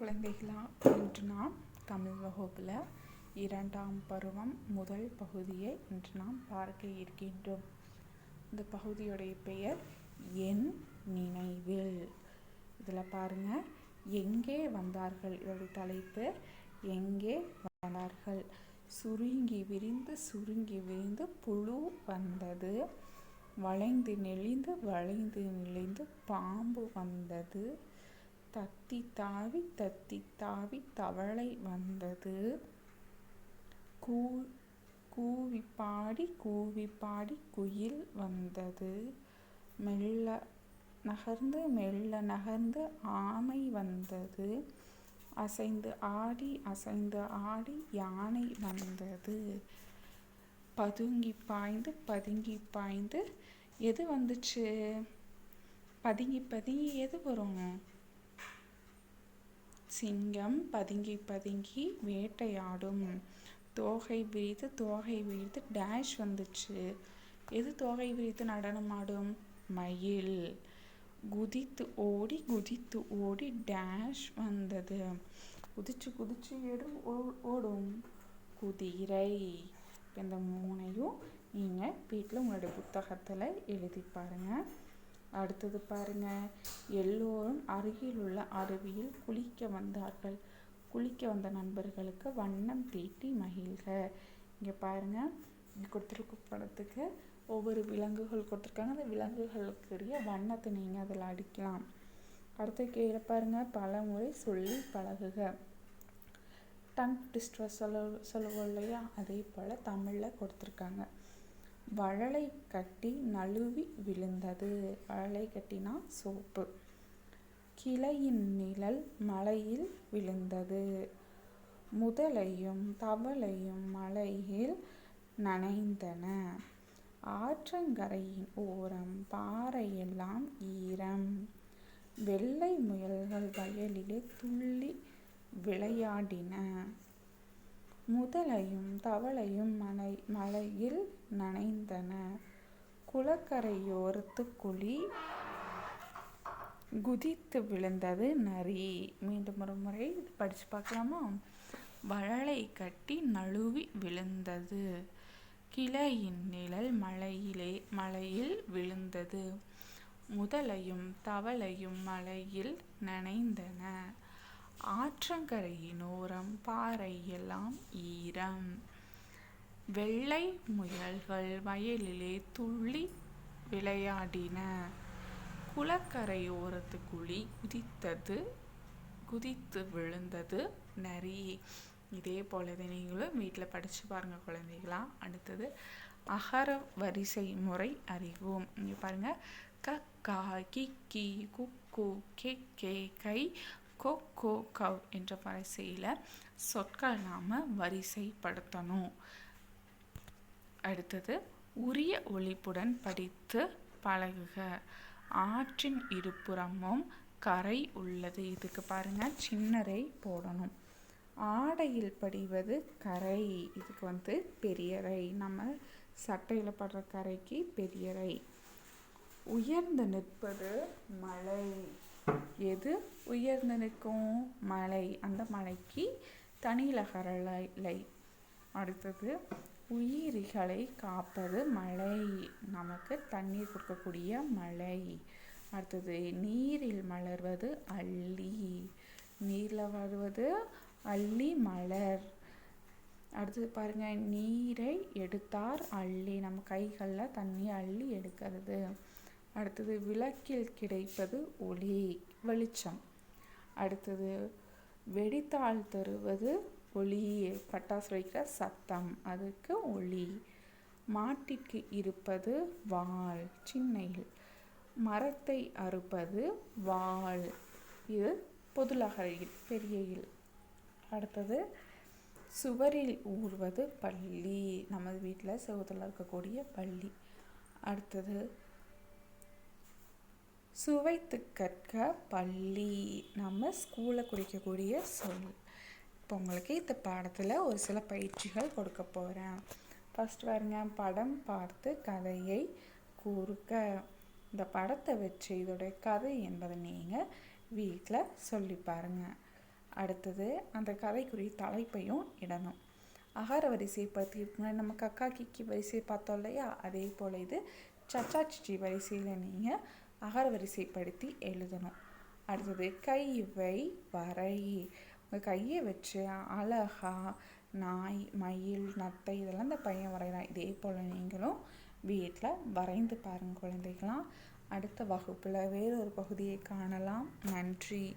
குழந்தைகளா இன்று நாம் தமிழ் வகுப்பில் இரண்டாம் பருவம் முதல் பகுதியை இன்று நாம் பார்க்க இருக்கின்றோம். இந்த பகுதியுடைய பெயர் என் நினைவில். இதில் பாருங்கள் எங்கே வந்தார்கள்? இதோடைய தலைப்பு எங்கே வந்தார்கள்? சுருங்கி விரிந்து சுருங்கி விரிந்து புழு வந்தது. வளைந்து நெளிந்து வளைந்து நெளிந்து பாம்பு வந்தது. தத்தி தாவி தத்தி தாவி தவளை வந்தது. கூ கூவி பாடி கூவி பாடி குயில் வந்தது. மெல்ல நகர்ந்து மெல்ல நகர்ந்து ஆமை வந்தது. அசைந்து ஆடி அசைந்து ஆடி யானை வந்தது. பதுங்கி பாய்ந்து பதுங்கி பாய்ந்து எது வந்துச்சு? பதுங்கி பதுங்கி எது வரும் சிங்கம் பதுங்கி பதுங்கி வேட்டையாடும். தோகை விரித்து தோகை விரித்து டேஷ் வந்துச்சு. எது தோகை விரித்து நடனமாடும்? மயில். குதித்து ஓடி குதித்து ஓடி டேஷ் வந்தது. குதிச்சு குதிச்சு எடு ஓடும். குதிரை. இந்த மூணையும் நீங்கள் வீட்டில் உங்களுடைய புத்தகத்தில் எழுதி பாருங்கள் அடுத்தது பாருங்க. எல்லோரும் அருகில் உள்ள அருவியில் குளிக்க வந்தார்கள். குளிக்க வந்த நண்பர்களுக்கு வண்ணம் தீட்டி மகிழ்க. இங்கே பாருங்க. இங்கே கொடுத்துருக்க படத்துக்கு ஒவ்வொரு விலங்குகள் கொடுத்துருக்காங்க. அந்த விலங்குகளுக்குரிய வண்ணத்தை நீங்கள் அதில் அடிக்கலாம். அடுத்து கீழே பாருங்க. பலமுறை சொல்லி பழகுக. டங் டிஸ்ட்ரஸ் சொல்ல சொல்லுவோம் இல்லையா? அதே போல் தமிழில் கொடுத்துருக்காங்க. வழலை கட்டி நழுவி விழுந்தது. வழலை கட்டினா சோப்பு. கிளையின் நிழல் மலையில் விழுந்தது. முதலையும் தவளையும் மலையில் நனைந்தன. ஆற்றங்கரையின் ஓரம் பாறையெல்லாம் ஈரம். வெள்ளை முயல்கள் வயலிலே துள்ளி விளையாடின. முதலையும் தவளையும் மலை மலையில் நனைந்தன. குளக்கரையோரத்து குழி குதித்து விழுந்தது நரி. மீண்டும் ஒரு முறை படித்து பார்க்கலாமா? வழலை கட்டி நழுவி விழுந்தது. கிளையின் நிழல் மலையிலே மலையில் விழுந்தது. முதலையும் தவளையும் மலையில் நனைந்தன. ஆற்றங்கரையின் ஓரம் பாறையெல்லாம் ஈரம். வெள்ளை முயல்கள் வயலிலே துள்ளி விளையாடின. குளக்கரையோரத்து குழி குதித்தது குதித்து விழுந்தது நரி. இதே போலவே நீங்களும் வீட்டில் படித்து பாருங்கள் குழந்தைகளா. அடுத்தது அகர வரிசை முறை அறிவோம். இங்கே பாருங்கள் கக்கா கிக்கி குக்கு கே கே கை கொ கோ கவ் என்ற வரிசையில் சொற்கள் நாம் வரிசைப்படுத்தணும். அடுத்தது உரிய ஒழிப்புடன் படித்து பழகுக. ஆற்றின் இருபுறமும் கரை உள்ளது. இதுக்கு பாருங்கள் சின்னரை போடணும். ஆடையில் படிவது கரை. இதுக்கு வந்து பெரியரை. நம்ம சட்டையில் படுற கரைக்கு பெரியரை. உயர்ந்து நிற்பது மலை எது? உயர்ந்து நிற்கும் மலை. அந்த மலைக்கு தனிலகரலை அடுத்தது உயிரிகளை காப்பது மழை நமக்கு தண்ணீர் கொடுக்கக்கூடிய மழை அடுத்தது நீரில் மலர்வது அள்ளி. நீரில் வருவது அள்ளி மலர். அடுத்தது பாருங்கள் நீரை எடுத்தார் அள்ளி. நம்ம கைகளில் தண்ணி அள்ளி எடுக்கிறது. அடுத்தது விளக்கில் கிடைப்பது ஒளி வெளிச்சம். அடுத்தது வெடித்தாள் தருவது ஒளி பட்டாசு வைக்கிற சத்தம் அதுக்கு ஒளி. மாட்டிற்கு இருப்பது வாள் சின்னையில். மரத்தை அறுப்பது வாள் இது பொதுலகையில் பெரியயில். அடுத்தது சுவரில் ஊறுவது பள்ளி நமது வீட்டில் செவத்தில் இருக்கக்கூடிய பள்ளி. அடுத்தது சுவைத்து கற்க பள்ளி நம்ம ஸ்கூலில் குறிக்கக்கூடிய சொல். இப்போ உங்களுக்கு இந்த பாடத்தில் ஒரு சில பயிற்சிகள் கொடுக்க போகிறேன் ஃபஸ்ட் வருங்க படம் பார்த்து கதையை கூறுக்க இந்த படத்தை வச்சு இதோடைய கதை என்பதை நீங்கள் வீட்டில் சொல்லி பாருங்கள் அடுத்தது அந்த கதைக்குரிய தலைப்பையும் இடணும். அகார வரிசையை பற்றி நம்ம கக்கா கிக்கி வரிசை பார்த்தோம் இல்லையா? அதே போல் இது சச்சா சிச்சி வரிசையில் நீங்கள் அகரவரிசைப்படுத்தி எழுதணும். அடுத்தது கை வை வரை உங்கள் கையை வச்சு அழகா நாய் மயில் நத்தை இதெல்லாம் இந்த பையன் வரைகிறான் இதே போல் நீங்களும் வீட்டில் வரைந்து பாருங்கள் குழந்தைகளாம். அடுத்த வகுப்பில் வேறொரு பகுதியை காணலாம். நன்றி.